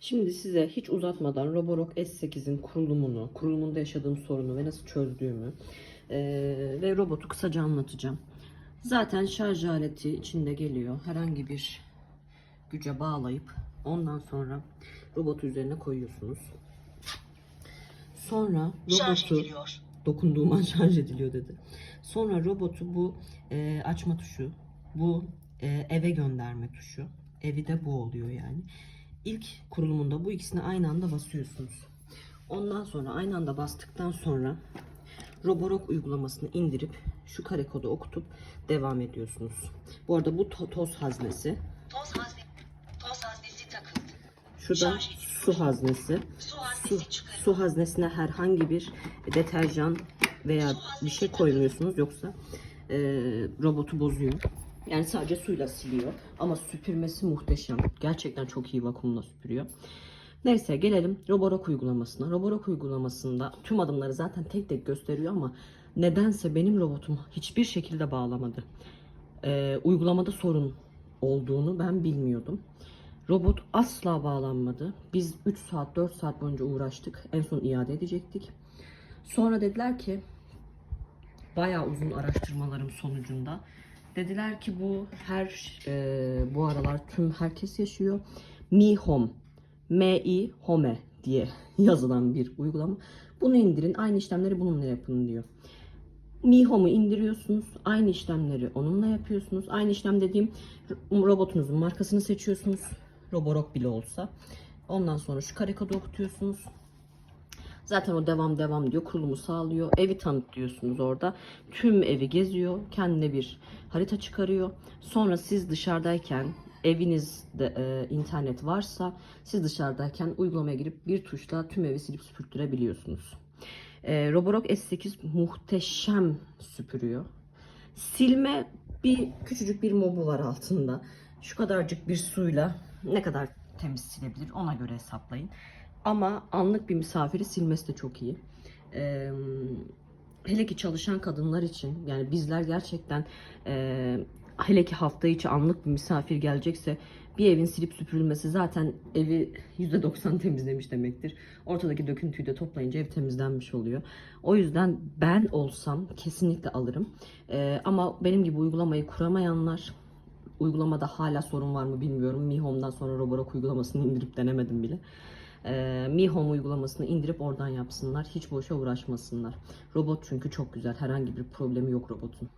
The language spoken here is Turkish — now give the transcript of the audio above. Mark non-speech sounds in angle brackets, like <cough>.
Şimdi size hiç uzatmadan Roborock S8'in kurulumunu, kurulumunda yaşadığım sorunu ve nasıl çözdüğümü eee, ve robotu kısaca anlatacağım. Zaten şarj aleti içinde geliyor. Herhangi bir güce bağlayıp ondan sonra robotu üzerine koyuyorsunuz. Sonra robotu dokunduğum an <laughs> şarj ediliyor dedi. Sonra robotu bu e, açma tuşu, bu e, eve gönderme tuşu. Evi de bu oluyor yani. İlk kurulumunda bu ikisini aynı anda basıyorsunuz. Ondan sonra aynı anda bastıktan sonra Roborock uygulamasını indirip şu kare kodu okutup devam ediyorsunuz. Bu arada bu to- toz haznesi. Toz hazne. Toz haznesi takıldı. Şurada Şarj su haznesi. Su Su, haznesi çıkarıldı. su haznesine herhangi bir deterjan veya bir şey koymuyorsunuz yoksa e, robotu bozuyor. Yani sadece suyla siliyor ama süpürmesi muhteşem. Gerçekten çok iyi vakumla süpürüyor. Neyse gelelim Roborock uygulamasına. Roborock uygulamasında tüm adımları zaten tek tek gösteriyor ama nedense benim robotum hiçbir şekilde bağlamadı. E, uygulamada sorun olduğunu ben bilmiyordum. Robot asla bağlanmadı. Biz 3 saat 4 saat boyunca uğraştık. En son iade edecektik. Sonra dediler ki bayağı uzun araştırmalarım sonucunda dediler ki bu her e, bu aralar tüm herkes yaşıyor. Mi Home, M-I Home diye <laughs> yazılan bir uygulama. Bunu indirin, aynı işlemleri bununla yapın diyor. Mi Home'u indiriyorsunuz. Aynı işlemleri onunla yapıyorsunuz. Aynı işlem dediğim ro- robotunuzun markasını seçiyorsunuz. Roborock bile olsa. Ondan sonra şu kare kodu okutuyorsunuz. Zaten o devam devam diyor. Kurulumu sağlıyor. Evi tanıtlıyorsunuz orada. Tüm evi geziyor. Kendine bir harita çıkarıyor. Sonra siz dışarıdayken evinizde e, internet varsa siz dışarıdayken uygulamaya girip bir tuşla tüm evi silip süpürttürebiliyorsunuz. E, Roborock S8 muhteşem süpürüyor. Silme bir küçücük bir mobu var altında. Şu kadarcık bir suyla ne kadar temiz silebilir ona göre hesaplayın. Ama anlık bir misafiri silmesi de çok iyi. Ee, hele ki çalışan kadınlar için yani bizler gerçekten e, hele ki hafta içi anlık bir misafir gelecekse bir evin silip süpürülmesi zaten evi %90 temizlemiş demektir. Ortadaki döküntüyü de toplayınca ev temizlenmiş oluyor. O yüzden ben olsam kesinlikle alırım. Ee, ama benim gibi uygulamayı kuramayanlar uygulamada hala sorun var mı bilmiyorum. Mi Home'dan sonra Roborock uygulamasını indirip denemedim bile. Ee, Mi Home uygulamasını indirip oradan yapsınlar. Hiç boşa uğraşmasınlar. Robot çünkü çok güzel. Herhangi bir problemi yok robotun.